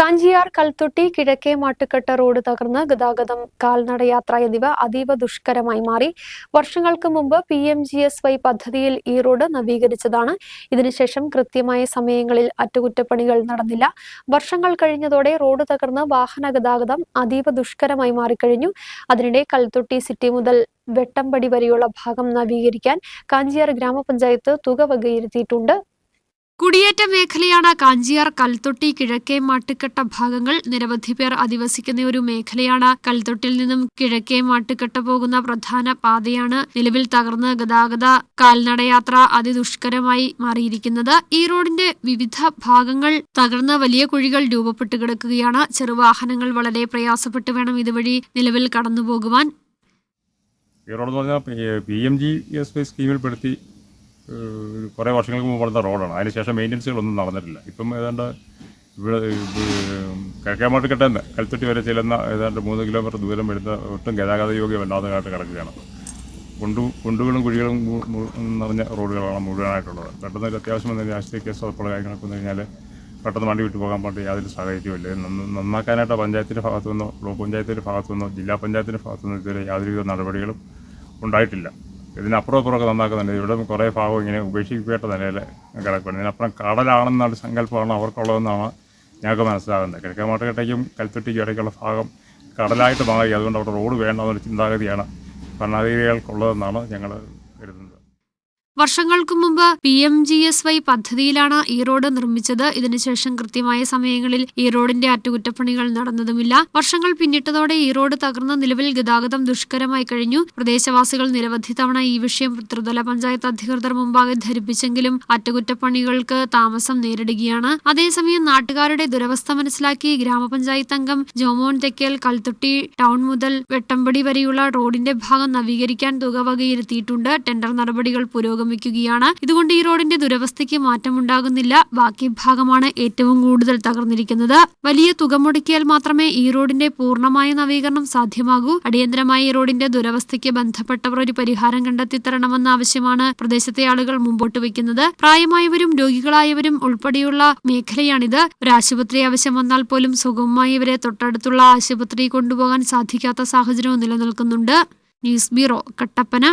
കാഞ്ചിയാർ കൽത്തൊട്ടി കിഴക്കേ മാട്ടുക്കെട്ട് റോഡ് തകർന്ന് ഗതാഗതം കാൽനടയാത്ര എന്നിവ അതീവ ദുഷ്കരമായി മാറി. വർഷങ്ങൾക്ക് മുമ്പ് P M G S Y പദ്ധതിയിൽ ഈ റോഡ് നവീകരിച്ചതാണ്. ഇതിനുശേഷം കൃത്യമായ സമയങ്ങളിൽ അറ്റകുറ്റപ്പണികൾ നടന്നില്ല. വർഷങ്ങൾ കഴിഞ്ഞതോടെ റോഡ് തകർന്ന് വാഹന ഗതാഗതം അതീവ ദുഷ്കരമായി മാറിക്കഴിഞ്ഞു. അതിനിടെ കൽത്തൊട്ടി സിറ്റി മുതൽ വെട്ടമ്പടി വരെയുള്ള ഭാഗം നവീകരിക്കാൻ കാഞ്ചിയാർ ഗ്രാമപഞ്ചായത്ത് തുക വകയിരുത്തിയിട്ടുണ്ട്. കുടിയേറ്റ മേഖലയാണ് കാഞ്ചിയാർ കൽത്തൊട്ടി കിഴക്കേ മാട്ടുക്കെട്ട ഭാഗങ്ങൾ. നിരവധി പേർ അധിവസിക്കുന്ന ഒരു മേഖലയാണ് കൽത്തൊട്ടിൽ നിന്നും കിഴക്കേ മാട്ടുക്കെട്ട പോകുന്ന പ്രധാന പാതയാണ്. നിലവിൽ തകർന്ന് ഗതാഗത കാൽനടയാത്ര അതിദുഷ്കരമായി മാറിയിരിക്കുന്നത്. ഈ റോഡിന്റെ വിവിധ ഭാഗങ്ങൾ തകർന്ന വലിയ കുഴികൾ രൂപപ്പെട്ട് കിടക്കുകയാണ്. ചെറുവാഹനങ്ങൾ വളരെ പ്രയാസപ്പെട്ട് വേണം ഇതുവഴി നിലവിൽ കടന്നുപോകുവാൻ. ഈ കുറേ വർഷങ്ങൾക്ക് മുമ്പ് പണിത റോഡാണ്. അതിനുശേഷം മെയിന്റനൻസുകളൊന്നും നടന്നിട്ടില്ല. ഇപ്പം ഏതാണ്ട് ഇവിടെ കിഴക്കേമാട്ടുകെട്ട കൽത്തൊട്ടി വരെ ചെല്ലുന്ന ഏതാണ്ട് മൂന്ന് കിലോമീറ്റർ ദൂരം വരുന്ന ഒട്ടും ഗതാഗത യോഗ്യമല്ലാത്തതായിട്ട് കിടക്കുകയാണ്. കുണ്ടു കുണ്ടുകളും കുഴികളും നിറഞ്ഞ റോഡുകളാണ് മുഴുവനായിട്ടുള്ളത്. പെട്ടെന്ന് ഒരു അത്യാവശ്യം വന്ന രാഷ്ട്രീയ കേസ് അതുപോലെ കാര്യങ്ങളൊക്കെ വന്നു കഴിഞ്ഞാൽ പെട്ടെന്ന് വണ്ടി വിട്ടു പോകാൻ വേണ്ടി യാതൊരു സാഹചര്യമില്ല നന്നാക്കാനായിട്ട് പഞ്ചായത്തിന്റെ ഭാഗത്തു നിന്നോ ബ്ലോക്ക് പഞ്ചായത്തിന്റെ ഭാഗത്തു നിന്നോ ജില്ലാ പഞ്ചായത്തിന്റെ ഭാഗത്തു നിന്നോ ഇതുവരെ യാതൊരുവിധ നടപടികളും ഉണ്ടായിട്ടില്ല. ഇതിനപ്പുറം അപ്പുറമൊക്കെ നന്നാക്കുന്നുണ്ട്. ഇവിടെ കുറേ ഭാഗം ഇങ്ങനെ ഉപേക്ഷിക്കപ്പെട്ട നിലയിൽ കിടക്കുകയാണ് ഇതിനപ്പുറം കടലാണെന്നുള്ള സങ്കല്പമാണ് അവർക്കുള്ളതെന്നാണ് ഞങ്ങൾക്ക് മനസ്സിലാകുന്നത്. കിഴക്കമാട്ടുകെട്ടയ്ക്കും കൽത്തൊട്ടിക്കും ഇടയ്ക്കുള്ള ഭാഗം കടലായിട്ട് മാറി. അതുകൊണ്ട് അവിടെ റോഡ് വേണമെന്നൊരു ചിന്താഗതിയാണ് ഭരണാധികാരികൾക്കുള്ളതെന്നാണ് ഞങ്ങൾ വർഷങ്ങൾക്കു മുമ്പ് P M G S Y പദ്ധതിയിലാണ് ഈ റോഡ് നിർമ്മിച്ചത്. ഇതിനുശേഷം കൃത്യമായ സമയങ്ങളിൽ ഈ റോഡിന്റെ അറ്റകുറ്റപ്പണികൾ നടന്നതുമില്ല. വർഷങ്ങൾ പിന്നിട്ടതോടെ ഈ റോഡ് തകർന്ന നിലവിൽ ഗതാഗതം ദുഷ്കരമായി കഴിഞ്ഞു. പ്രദേശവാസികൾ നിരവധി തവണ ഈ വിഷയം ത്രിതല പഞ്ചായത്ത് അധികൃതർ മുമ്പാകെ ധരിപ്പിച്ചെങ്കിലും അറ്റകുറ്റപ്പണികൾക്ക് താമസം നേരിടുകയാണ്. അതേസമയം നാട്ടുകാരുടെ ദുരവസ്ഥ മനസ്സിലാക്കി ഗ്രാമപഞ്ചായത്ത് അംഗം ജോമോൻ തെക്കൽ കൽത്തുട്ടി ടൗൺ മുതൽ വെട്ടമ്പടി വരെയുള്ള റോഡിന്റെ ഭാഗം നവീകരിക്കാൻ തുക വകയിരുത്തിയിട്ടുണ്ട്. ടെൻഡർ നടപടികൾ പുരോഗമിക്കുകയാണ് ഇതുകൊണ്ട് ഈ റോഡിന്റെ ദുരവസ്ഥയ്ക്ക് മാറ്റമുണ്ടാകുന്നില്ല. ബാക്കി ഭാഗമാണ് ഏറ്റവും കൂടുതൽ തകർന്നിരിക്കുന്നത്. വലിയ തുക മുടക്കിയാൽ മാത്രമേ ഈ റോഡിന്റെ പൂർണമായ നവീകരണം സാധ്യമാകൂ. അടിയന്തരമായി ഈ റോഡിന്റെ ദുരവസ്ഥയ്ക്ക് ബന്ധപ്പെട്ടവർ ഒരു പരിഹാരം കണ്ടെത്തി തരണമെന്ന ആവശ്യമാണ് പ്രദേശത്തെ ആളുകൾ മുമ്പോട്ട് വയ്ക്കുന്നത്. പ്രായമായവരും രോഗികളായവരും ഉൾപ്പെടെയുള്ള മേഖലയാണിത്. ഒരു ആശുപത്രി ആവശ്യം വന്നാൽ പോലും സുഗമമായി ഇവരെ തൊട്ടടുത്തുള്ള ആശുപത്രി കൊണ്ടുപോകാൻ സാധിക്കാത്ത സാഹചര്യവും നിലനിൽക്കുന്നുണ്ട്. News bureau Kattappana.